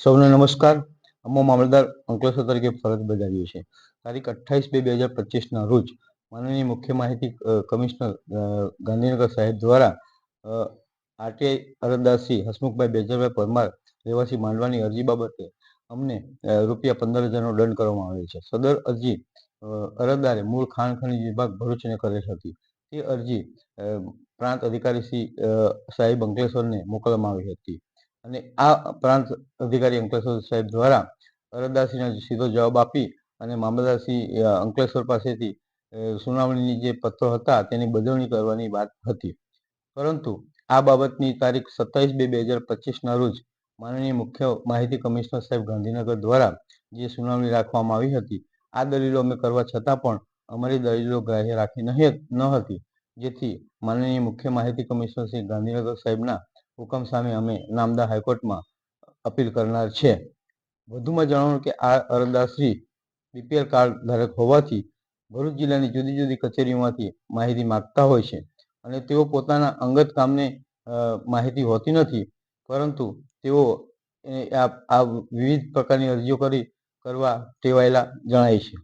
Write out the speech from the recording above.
સૌને નમસ્કાર. અમો મામલતદાર અંકલેશ્વર તરીકે ફરજ બજાવીએ છીએ. તારીખ અઠ્ઠાવીસ બે બે હજાર પચીસના રોજ માનનીય મુખ્ય માહિતી કમિશનર ગાંધીનગર સાહેબ દ્વારા આરટીઆઈ અરજદારશ્રી હસમુખભાઈ બેજરભાઈ પરમાર રહેવાસી માંડવાની અરજી બાબતે અમને રૂપિયા પંદર હજારનો દંડ કરવામાં આવેલ છે. સદર અરજી અરજદારે મૂળ ખાણ ખનીજ વિભાગ ભરૂચને કરેલ હતી. તે અરજી પ્રાંત અધિકારી શ્રી સાહેબ અંકલેશ્વરને મોકલવામાં આવી હતી. અને આ પ્રાંત અધિકારી અંકલેશ્વર સાહેબ દ્વારા અરજદારશ્રીને સીધો જવાબ આપી અને મામલતદારશ્રી અંકલેશ્વર પાસેથી સુનાવણીની જે પત્રો હતા તેની બદલણી કરવાની વાત હતી. પરંતુ આ બાબતની તારીખ સત્તાવીસ બે બે હજાર પચીસના રોજ માનનીય મુખ્ય માહિતી કમિશનર સાહેબ ગાંધીનગર દ્વારા જે સુનાવણી રાખવામાં આવી હતી, આ દલીલો અમે કરવા છતાં પણ અમારી દલીલો ગ્રાહ્ય રાખી ન હતી. જેથી માનનીય મુખ્ય માહિતી કમિશનર શ્રી ગાંધીનગર સાહેબના હુકમ સામે અમે નામદા હાઈકોર્ટમાં અપીલ કરનાર છે. વધુમાં જણાવવાનું કે આ અરજદારશ્રી બીપીએલ કાર્ડ ધારક હોવાથી ભરૂચ જિલ્લાની જુદી જુદી કચેરીઓમાંથી માહિતી માગતા હોય છે અને તેઓ પોતાના અંગત કામને માહિતી હોતી નથી. પરંતુ તેઓ આ વિવિધ પ્રકારની અરજીઓ કરી કરવા ટેવાયેલા જણાય છે.